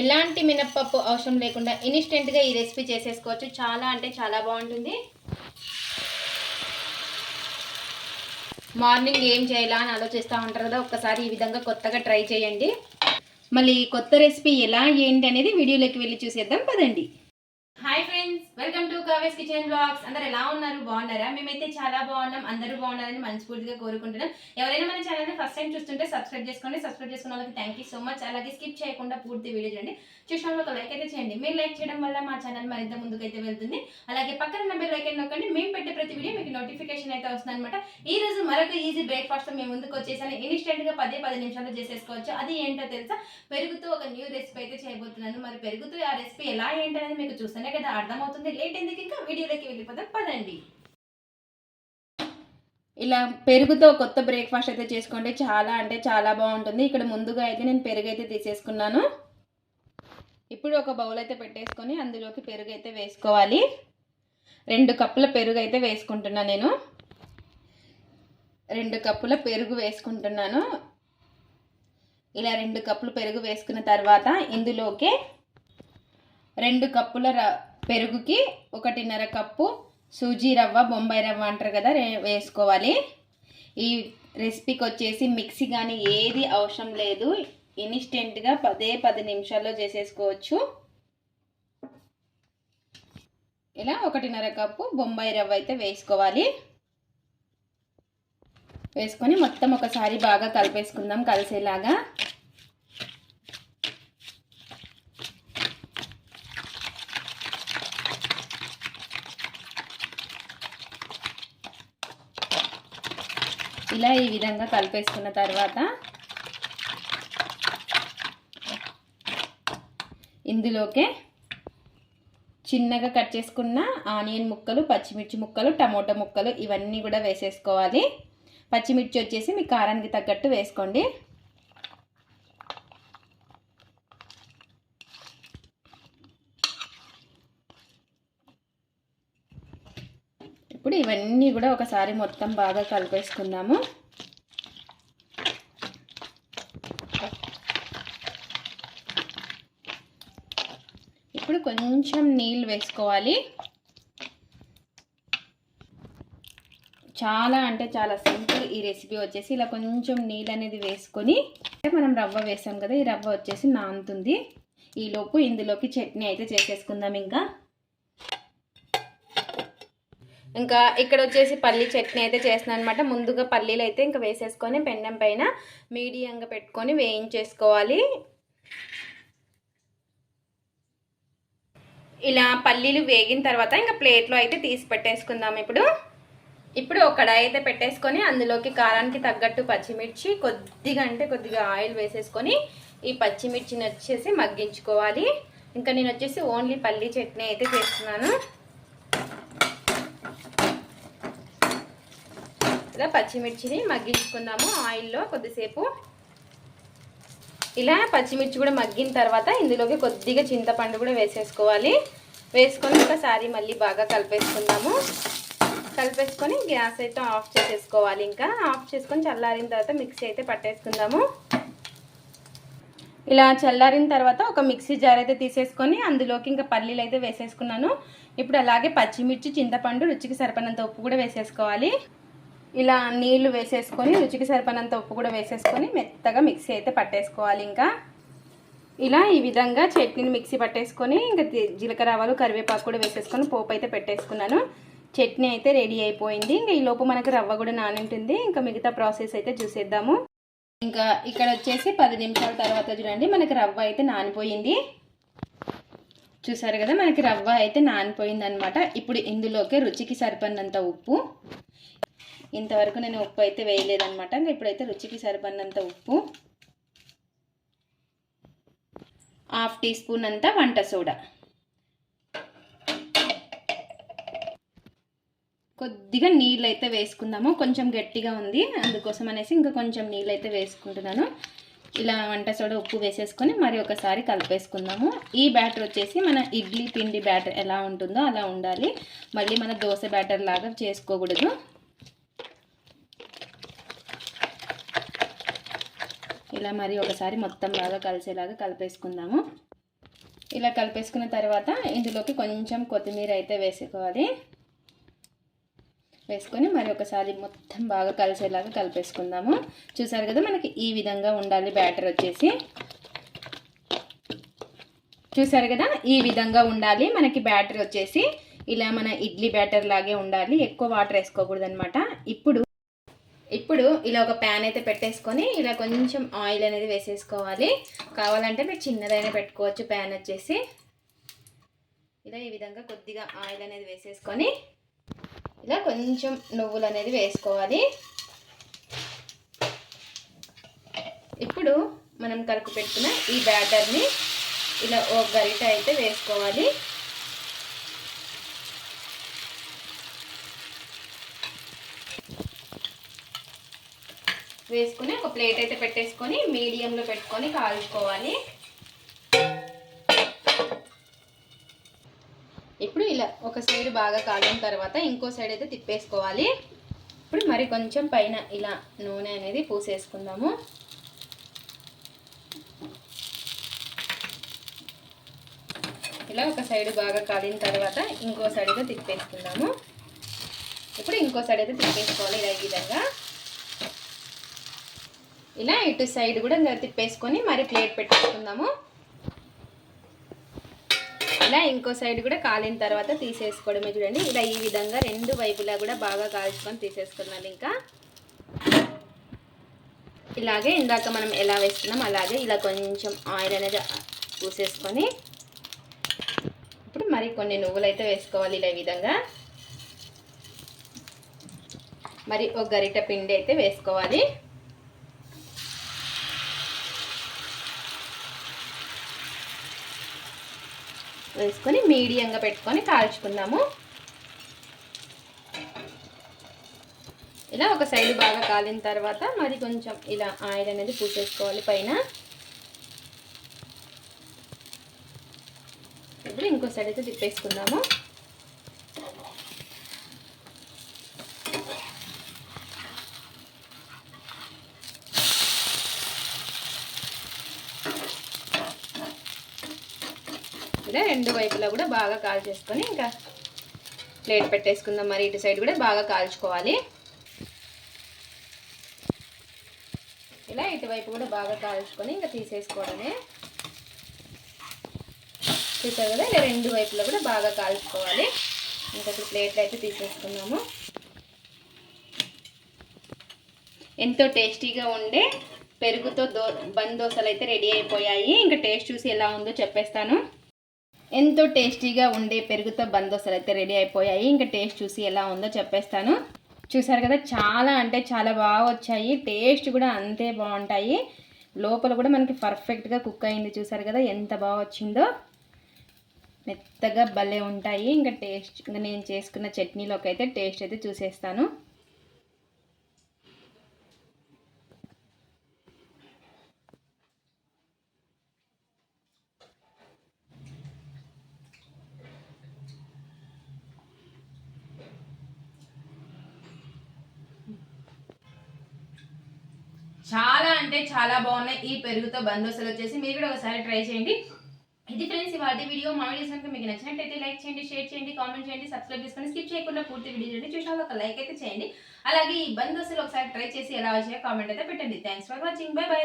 ఎలాంటి మినప్పప్పు అవసరం లేకుండా ఇన్స్టెంట్గా ఈ రెసిపీ చేసేసుకోవచ్చు. చాలా అంటే చాలా బాగుంటుంది. మార్నింగ్ ఏం చేయాలా అని ఆలోచిస్తూ ఉంటారు కదా ఒక్కసారి ఈ విధంగా కొత్తగా ట్రై చేయండి. మళ్ళీ కొత్త రెసిపీ ఎలా ఏంటి అనేది వీడియోలోకి వెళ్ళి చూసేద్దాం. పదండి. Hi friends welcome to Kave's kitchen blogs అందరు ఎలా ఉన్నారు? బాగున్నారా? మేమైతే చాలా బాగున్నాం. అందరూ బాగున్నారని మనస్ఫూర్తిగా కోరుకుంటున్నాం. ఎవరైనా మన ఛానల్ని ఫస్ట్ టైం చూస్తుంటే సబ్స్క్రైబ్ చేసుకోండి. సబ్స్క్రైబ్ చేసుకున్న వాళ్ళకి థ్యాంక్ యూ సో మచ్ అలాగే స్కిప్ చేయకుండా పూర్తి వీడియో చూడండి. చూసిన ఒక లైక్ అయితే చేయండి. మీరు లైక్ చేయడం వల్ల మా ఛానల్ మరింత ముందుకైతే వెళ్తుంది. అలాగే పక్కన నెంబర్ లైక్ ఐకన్ నొక్కండి. మేము పెట్టే ప్రతి వీడియో మీకు నోటిఫికేషన్ అయితే వస్తుంది అనమాట ఈ రోజు మరొక ఈజీ బ్రేక్ఫాస్ట్ మేము ముందుకు వచ్చేసాను. ఇన్స్టెంట్గా పదే పది నిమిషాల్లో చేసేసుకోవచ్చు. అది ఏంటో తెలుసా? పెరుగుతూ ఒక న్యూ రెసిపీ అయితే చేయబోతున్నాను. మరి పెరుగుతూ ఆ రెసిపీ ఎలా ఏంటనేది మీకు చూస్తాను. కదా అర్థమవుతుంది. లేట్ ఎందుకు ఇంకా? వీడియోలోకి వెళ్ళిపోతే పదండి. ఇలా పెరుగుతో కొత్త బ్రేక్ఫాస్ట్ అయితే చేసుకోండి. చాలా అంటే చాలా బాగుంటుంది. ఇక్కడ ముందుగా అయితే నేను పెరుగు అయితే తీసేసుకున్నాను. ఇప్పుడు ఒక బౌల్ అయితే పెట్టేసుకొని అందులోకి పెరుగు అయితే వేసుకోవాలి. రెండు కప్పుల పెరుగు అయితే వేసుకుంటున్నాను నేను. రెండు కప్పుల పెరుగు వేసుకుంటున్నాను. ఇలా రెండు కప్పులు పెరుగు వేసుకున్న తర్వాత ఇందులోకి రెండు కప్పుల ర పెరుగుకి ఒకటిన్నర కప్పు సూజీ రవ్వ బొంబాయి రవ్వ అంటారు కదా వేసుకోవాలి. ఈ రెసిపీకి వచ్చేసి మిక్సీ కానీ ఏది అవసరం లేదు. ఇన్స్టెంట్గా పదే పది నిమిషాల్లో చేసేసుకోవచ్చు. ఇలా ఒకటిన్నర కప్పు బొంబాయి రవ్వ అయితే వేసుకోవాలి. వేసుకొని మొత్తం ఒకసారి బాగా కలిపేసుకుందాం కలిసేలాగా. ఇలా ఈ విధంగా కలిపేసుకున్న తర్వాత ఇందులోకే చిన్నగా కట్ చేసుకున్న ఆనియన్ ముక్కలు పచ్చిమిర్చి ముక్కలు టమోటా ముక్కలు ఇవన్నీ కూడా వేసేసుకోవాలి. పచ్చిమిర్చి వచ్చేసి మీ కారానికి తగ్గట్టు వేసుకోండి. ఇప్పుడు ఇవన్నీ కూడా ఒకసారి మొత్తం బాగా కలిపేసుకుందాము. ఇప్పుడు కొంచెం నీళ్ళు వేసుకోవాలి. చాలా అంటే చాలా సింపుల్ ఈ రెసిపీ వచ్చేసి ఇలా కొంచెం నీళ్ళు అనేది వేసుకొని మనం రవ్వ వేసాం కదా ఈ రవ్వ వచ్చేసి నానుతుంది. ఈలోపు ఇందులోకి చట్నీ అయితే చేసేసుకుందాం ఇంకా. ఇంకా ఇక్కడ వచ్చేసి పల్లీ చట్నీ అయితే చేస్తున్నాను అనమాట ముందుగా పల్లీలు అయితే ఇంకా వేసేసుకొని పెండం పైన మీడియంగా పెట్టుకొని వేయించేసుకోవాలి. ఇలా పల్లీలు వేగిన తర్వాత ఇంకా ప్లేట్లో అయితే తీసి పెట్టేసుకుందాం ఇప్పుడు. ఇప్పుడు ఒక కడాయి అయితే పెట్టేసుకొని అందులోకి కారానికి తగ్గట్టు పచ్చిమిర్చి కొద్దిగా అంటే కొద్దిగా ఆయిల్ వేసేసుకొని ఈ పచ్చిమిర్చిని వచ్చేసి మగ్గించుకోవాలి. ఇంకా నేను వచ్చేసి ఓన్లీ పల్లీ చట్నీ అయితే చేస్తున్నాను. ఇలా పచ్చిమిర్చిని మగ్గించుకుందాము ఆయిల్లో కొద్దిసేపు. ఇలా పచ్చిమిర్చి కూడా మగ్గిన తర్వాత ఇందులోకి కొద్దిగా చింతపండు కూడా వేసేసుకోవాలి. వేసుకొని ఒకసారి మళ్ళీ బాగా కలిపేసుకుందాము. కలిపేసుకొని గ్యాస్ అయితే ఆఫ్ చేసేసుకోవాలి ఇంకా. ఆఫ్ చేసుకొని చల్లారిన తర్వాత మిక్సీ అయితే పట్టేసుకుందాము. ఇలా చల్లారిన తర్వాత ఒక మిక్సీ జార్ అయితే తీసేసుకొని అందులోకి ఇంకా పల్లీలు అయితే వేసేసుకున్నాను. ఇప్పుడు అలాగే పచ్చిమిర్చి చింతపండు రుచికి సరిపడినంత ఉప్పు కూడా వేసేసుకోవాలి. ఇలా నీళ్ళు వేసేసుకొని రుచికి సరిపడినంత ఉప్పు కూడా వేసేసుకొని మెత్తగా మిక్సీ అయితే పట్టేసుకోవాలి ఇంకా. ఇలా ఈ విధంగా చట్నీని మిక్సీ పట్టేసుకొని ఇంకా ది- జీలకర్ర ఆవాలు కరివేపాకు కూడా వేసేసుకొని పోపు అయితే పెట్టేసుకున్నాను. చట్నీ అయితే రెడీ అయిపోయింది. ఇంకా ఈ లోపు మనకి రవ్వ కూడా నానింటుంది. ఇంకా మిగతా ప్రాసెస్ అయితే చూసేద్దాము. ఇంకా ఇక్కడ వచ్చేసి పది నిమిషాల తర్వాత చూడండి మనకి రవ్వ అయితే నానిపోయింది. చూసారు కదా మనకి రవ్వ అయితే నానిపోయింది అనమాట ఇప్పుడు ఇందులోకి రుచికి సరిపడినంత ఉప్పు. ఇంతవరకు నేను ఉప్పు అయితే వేయలేదనమాట ఇప్పుడైతే రుచికి సరిపడినంత ఉప్పు. హాఫ్ టీ స్పూన్ అంతా వంట సోడా. కొద్దిగా నీళ్ళు అయితే వేసుకుందాము. కొంచెం గట్టిగా ఉంది. అందుకోసం అనేసి ఇంకా కొంచెం నీళ్ళు అయితే వేసుకుంటున్నాను. ఇలా వంట సోడా ఉప్పు వేసేసుకొని మరి ఒకసారి కలిపేసుకుందాము. ఈ బ్యాటర్ వచ్చేసి మన ఇడ్లీ పిండి బ్యాటర్ ఎలా ఉంటుందో అలా ఉండాలి. మళ్ళీ మన దోశ బ్యాటర్ లాగా చేసుకోకూడదు. ఇలా మరి ఒకసారి మొత్తం బాగా కలిసేలాగా కలిపేసుకుందాము. ఇలా కలిపేసుకున్న తర్వాత ఇందులోకి కొంచెం కొత్తిమీర అయితే వేసుకోవాలి. వేసుకొని మరి ఒకసారి మొత్తం బాగా కలిసేలాగా కలిపేసుకుందాము. చూసారు కదా మనకి ఈ విధంగా ఉండాలి బ్యాటర్ వచ్చేసి. చూసారు కదా ఈ విధంగా ఉండాలి మనకి బ్యాటర్ వచ్చేసి. ఇలా మన ఇడ్లీ బ్యాటర్ లాగే ఉండాలి. ఎక్కువ వాటర్ వేసుకోకూడదు అనమాట ఇప్పుడు ఇప్పుడు ఇలా ఒక ప్యాన్ అయితే పెట్టేసుకొని ఇలా కొంచెం ఆయిల్ అనేది వేసేసుకోవాలి. కావాలంటే మీరు చిన్నదైనా పెట్టుకోవచ్చు ప్యాన్ వచ్చేసి. ఇలా ఈ విధంగా కొద్దిగా ఆయిల్ అనేది వేసేసుకొని ఇలా కొంచెం నువ్వులు అనేది వేసుకోవాలి. ఇప్పుడు మనం కలుపు పెట్టుకున్న ఈ బ్యాటర్ని ఇలా ఒక గరిట అయితే వేసుకోవాలి. వేసుకుని ఒక ప్లేట్ అయితే పెట్టేసుకొని మీడియంలో పెట్టుకొని కాల్చుకోవాలి. ఇప్పుడు ఇలా ఒక సైడ్ బాగా కాలిన తర్వాత ఇంకో సైడ్ అయితే తిప్పేసుకోవాలి. ఇప్పుడు మరి కొంచెం పైన ఇలా నూనె అనేది పూసేసుకుందాము. ఇలా ఒక సైడ్ బాగా కాలిన తర్వాత ఇంకో సైడ్ అయితే తిప్పేసుకుందాము. ఇప్పుడు ఇంకో సైడ్ అయితే తిప్పేసుకోవాలి ఇలా ఈ విధంగా. ఇలా ఇటు సైడ్ కూడా ఇంకా తిప్పేసుకొని మరి ప్లేట్ పెట్టేసుకుందాము ఇలా ఇంకో సైడ్ కూడా కాలిన తర్వాత తీసేసుకోవడమే చూడండి. ఇలా ఈ విధంగా రెండు వైపులా కూడా బాగా కాల్చుకొని తీసేసుకున్నాను ఇంకా. ఇలాగే ఇందాక మనం ఎలా వేస్తున్నాం అలాగే ఇలా కొంచెం ఆయిల్ అనేది పూసేసుకొని ఇప్పుడు మరి కొన్ని నువ్వులు అయితే వేసుకోవాలి ఇలా ఈ విధంగా. మరి ఒక గరిట పిండి అయితే వేసుకోవాలి. వేసుకొని మీడియంగా పెట్టుకొని కాల్చుకుందాము. ఇలా ఒక సైడ్ బాగా కాలిన తర్వాత మరి కొంచెం ఇలా ఆయిల్ అనేది పూసేసుకోవాలి పైన. ఇప్పుడు ఇంకో సైడ్ అయితే తిప్పేసుకుందాము ఇలా రెండు వైపులా కూడా బాగా కాల్చేసుకొని ఇంకా ప్లేట్ పెట్టేసుకుందాం. మరి ఇటు సైడ్ కూడా బాగా కాల్చుకోవాలి. ఇలా ఇటువైపు కూడా బాగా కాల్చుకొని ఇంకా తీసేసుకోవడమే. చూసారు కదా? ఇలా రెండు వైపులా కూడా బాగా కాల్చుకోవాలి. ఇంకా ప్లేట్లు అయితే తీసేసుకున్నాము. ఎంతో టేస్టీగా ఉండే పెరుగుతో దో బంద్ దోశలు అయితే రెడీ అయిపోయాయి. ఇంకా టేస్ట్ చూసి ఎలా ఉందో చెప్పేస్తాను. ఎంతో టేస్టీగా ఉండే పెరుగుతో బందోసలు అయితే రెడీ అయిపోయాయి. ఇంకా టేస్ట్ చూసి ఎలా ఉందో చెప్పేస్తాను. చూసారు కదా చాలా అంటే చాలా బాగా వచ్చాయి. టేస్ట్ కూడా అంతే బాగుంటాయి. లోపల కూడా మనకి పర్ఫెక్ట్గా కుక్ అయింది చూసారు కదా ఎంత బాగా వచ్చిందో. మెత్తగా భలే ఉంటాయి. ఇంకా టేస్ట్ ఇంకా నేను చేసుకున్న చట్నీలోకి అయితే టేస్ట్ అయితే చూసేస్తాను. చాలా అంటే చాలా బాగున్నాయి. ఈ పెరుగుతో బందోసలు వచ్చేసి మీరు కూడా ఒకసారి ట్రై చేయండి. ఇది ఫ్రెండ్స్ ఇవాటి వీడియో మా వీడియోస్ కనుక మీకు నచ్చినట్టయితే లైక్ చేయండి షేర్ చేయండి కామెంట్ చేయండి సబ్స్క్రైబ్ చేసుకొని స్కిప్ చేయకుండా పూర్తి వీడియో చేయండి చూసిన ఒక లైక్ అయితే చేయండి. అలాగే ఈ బందోసలు ఒకసారి ట్రై చేసి ఎలా వచ్చాయో కామెంట్ అయితే పెట్టండి. Thanks for watching bye bye